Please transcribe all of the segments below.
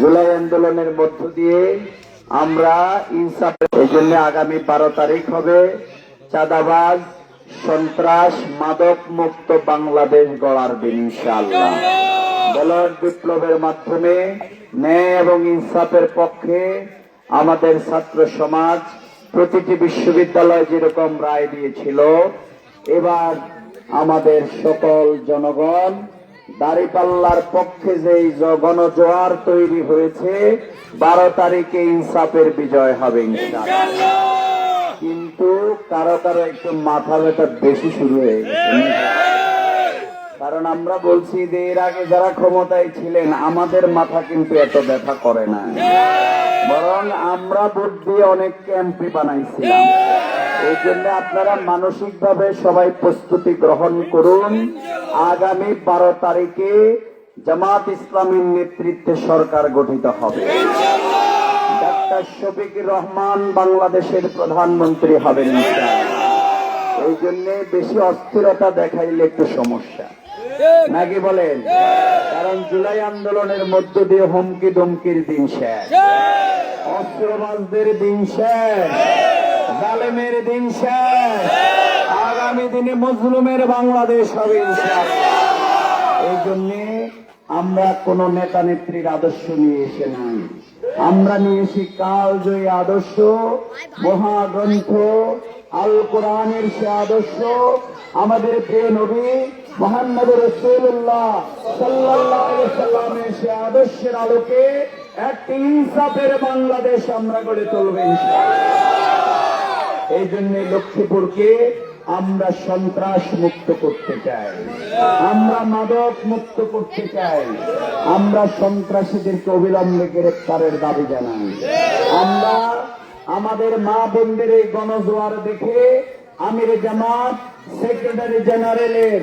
জুলাই আন্দোলনের মধ্য দিয়ে আমরা ইনসাফ এই জন্য আগামী বারো তারিখ হবে চাঁদাবাজ, সন্ত্রাস, মাদক মুক্ত বাংলাদেশ গড়ার দিন, ইনশাআল্লাহ। বিপ্লবের মাধ্যমে ন্যায় এবং ইনসাফের পক্ষে আমাদের ছাত্র সমাজ প্রতিটি বিশ্ববিদ্যালয় যেরকম রায় দিয়েছিল, এবার আমাদের সকল জনগণ দাঁড়িপাল্লার পক্ষে যেই গণজোয়ার তৈরি হয়েছে, বারো তারিখে ইনসাফের বিজয় হবে কিন্তু কারও কারও একটু মাথা ব্যথা বেশি শুরু হয়ে গেছে। কারণ আমরা বলছি যে এর আগে যারা ক্ষমতায় ছিলেন, আমাদের মাথা কিন্তু এত ব্যথা করে না বরং আমরা ভোট দিয়ে অনেককে এমপি বানাইছিলাম। এই জন্য আপনারা মানসিক ভাবে সবাই প্রস্তুতি গ্রহণ করুন। আগামী বারো তারিখে জামাত ইসলামীর নেতৃত্বে সরকার গঠিত হবে। ডাক্তার শফিক রহমান বাংলাদেশের প্রধানমন্ত্রী হবেন এই জন্য বেশি অস্থিরতা দেখাইলে একটু সমস্যা। নাকি বলেন? কারণ জুলাই আন্দোলনের মধ্য দিয়ে হুমকি ধমকির দিন শেষ। অস্ত্রবাজদের দিন শেষ। জালেমের দিন শেষ। আগামী দিনে মজলুমের বাংলাদেশ হবে এই জন্যে আমরা কোন নেতা নেত্রীর আদর্শ নিয়ে এসে নাই। আমরা নিয়েছি কালজয়ী আদর্শ, মহাগ্রন্থ আল কোরআনের সে আদর্শ, আমাদের প্রিয় নবী মোহাম্মদ রসুল্লাহ সাল্লাহ সাল্লামের সে আদর্শের আলোকে একটি ইনসাফের বাংলাদেশ আমরা গড়ে তুলব ইনশাআল্লাহ। এই জন্য লক্ষ্মীপুরকে আমরা সন্ত্রাস মুক্ত করতে চাই। আমরা মাদক মুক্ত করতে চাই। আমরা সন্ত্রাসীদেরকে অবিলম্বে গ্রেপ্তারের দাবি জানাই। আমরা আমাদের মা বোনদের এই গণজোয়ার দেখে আমির জামাত সেক্রেটারি জেনারেলের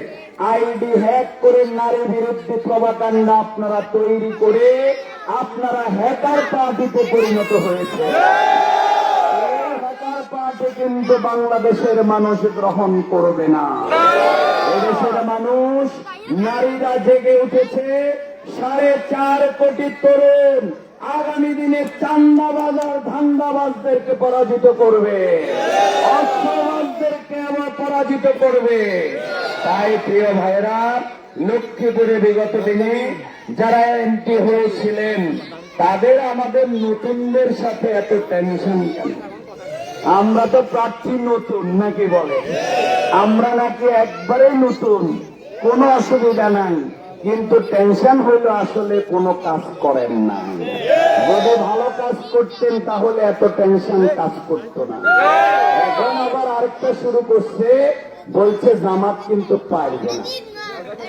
আইডি হ্যাক করে নারী বিরুদ্ধে প্রভাকাণ্ডা আপনারা তৈরি করে আপনারা হ্যাকার পার্টিতে পরিণত হয়েছে। কিন্তু বাংলাদেশের মানুষ গ্রহণ করবে না। এদেশের মানুষ নারীরা জেগে উঠেছে সাড়ে চার কোটি তরুণ আগামী দিনে চান্দাবাজ আর ধান্দাবাজদেরকে পরাজিত করবে। অস্ত্রবাজদেরকে আবার পরাজিত করবে। তাই প্রিয় ভাইরা লক্ষ্মীপুরে বিগত দিনে যারা এমপি হয়েছিলেন, তাদের আমাদের নতুনদের সাথে এত টেনশন কেন? আমরা তো প্রার্থী নতুন, নাকি বলে? আমরা নাকি একবারে নতুন, কোনো অসুবিধা নাই, কিন্তু টেনশন হইল আসলে কোনো কাজ করেন না। যদি ভালো কাজ করতেন তাহলে এত টেনশন কাজ করতো না। এখন আবার আরেকটা শুরু করছে, বলছে জামাত কিন্তু পারবে না।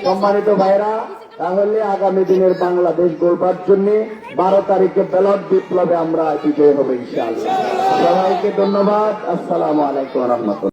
সম্মানিত ভাইরা তাহলে আগামী দিনের বাংলাদেশ গড়বার জন্য বারো তারিখে ব্যালট বিপ্লবে আমরা বিজয় হবে ইনশাআল্লাহ। সবাইকে ধন্যবাদ। আসসালাম আলাইকুম রহমতুল্লাহ।